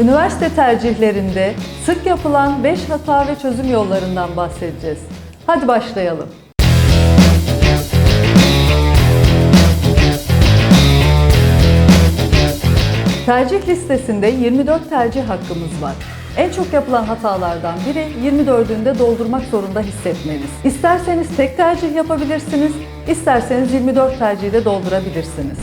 Üniversite tercihlerinde sık yapılan 5 hata ve çözüm yollarından bahsedeceğiz. Hadi başlayalım. Tercih listesinde 24 tercih hakkımız var. En çok yapılan hatalardan biri 24'ünde doldurmak zorunda hissetmeniz. İsterseniz tek tercih yapabilirsiniz, isterseniz 24 tercihi de doldurabilirsiniz.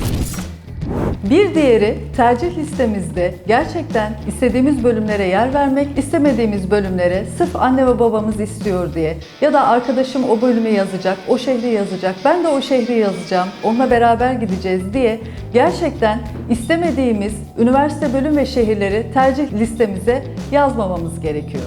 Bir diğeri tercih listemizde gerçekten istediğimiz bölümlere yer vermek, istemediğimiz bölümlere sırf anne ve babamız istiyor diye ya da arkadaşım o bölümü yazacak, o şehri yazacak, ben de o şehri yazacağım, onunla beraber gideceğiz diye gerçekten istemediğimiz üniversite bölüm ve şehirleri tercih listemize yazmamamız gerekiyor.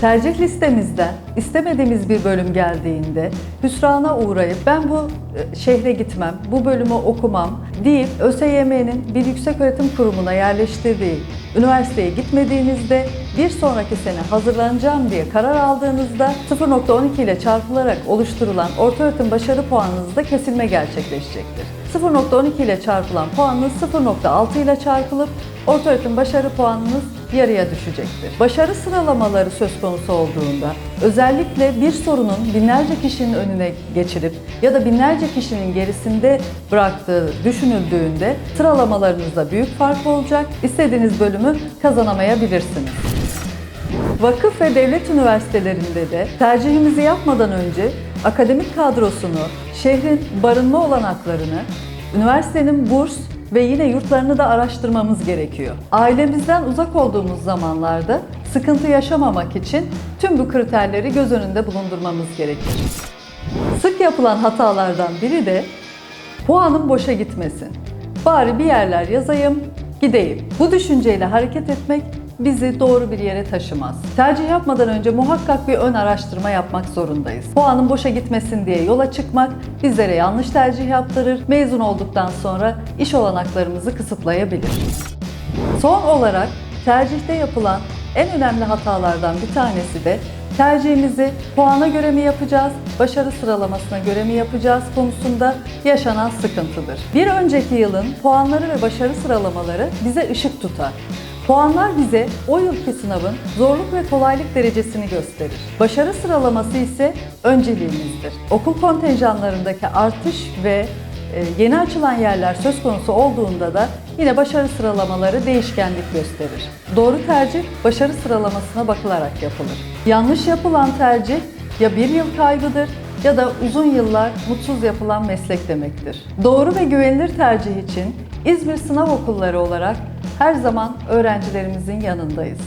Tercih listemizden istemediğimiz bir bölüm geldiğinde hüsrana uğrayıp ben bu e, şehre gitmem, bu bölümü okumam deyip ÖSYM'nin bir yükseköğretim kurumuna yerleştirdiği üniversiteye gitmediğinizde bir sonraki sene hazırlanacağım diye karar aldığınızda 0.12 ile çarpılarak oluşturulan ortaöğretim başarı puanınızda kesilme gerçekleşecektir. 0.12 ile çarpılan puanınız 0.6 ile çarpılıp ortaöğretim başarı puanınız yarıya düşecektir. Başarı sıralamaları söz konusu olduğunda özellikle bir sorunun binlerce kişinin önüne geçirip ya da binlerce kişinin gerisinde bıraktığı düşünüldüğünde sıralamalarınızda büyük fark olacak. İstediğiniz bölümü kazanamayabilirsiniz. Vakıf ve devlet üniversitelerinde de tercihimizi yapmadan önce akademik kadrosunu, şehrin barınma olanaklarını, üniversitenin burs ve yine yurtlarını da araştırmamız gerekiyor. Ailemizden uzak olduğumuz zamanlarda sıkıntı yaşamamak için tüm bu kriterleri göz önünde bulundurmamız gerekir. Sık yapılan hatalardan biri de puanım boşa gitmesin. Bari bir yerler yazayım, gideyim. Bu düşünceyle hareket etmek bizi doğru bir yere taşımaz. Tercih yapmadan önce muhakkak bir ön araştırma yapmak zorundayız. Puanın boşa gitmesin diye yola çıkmak bizlere yanlış tercih yaptırır, mezun olduktan sonra iş olanaklarımızı kısıtlayabilir. Son olarak tercihte yapılan en önemli hatalardan bir tanesi de tercihimizi puana göre mi yapacağız, başarı sıralamasına göre mi yapacağız konusunda yaşanan sıkıntıdır. Bir önceki yılın puanları ve başarı sıralamaları bize ışık tutar. Puanlar bize o yılki sınavın zorluk ve kolaylık derecesini gösterir. Başarı sıralaması ise önceliğimizdir. Okul kontenjanlarındaki artış ve e, yeni açılan yerler söz konusu olduğunda da yine başarı sıralamaları değişkenlik gösterir. Doğru tercih başarı sıralamasına bakılarak yapılır. Yanlış yapılan tercih ya bir yıl kaybıdır ya da uzun yıllar mutsuz yapılan meslek demektir. Doğru ve güvenilir tercih için İzmir Sınav Okulları olarak her zaman öğrencilerimizin yanındayız.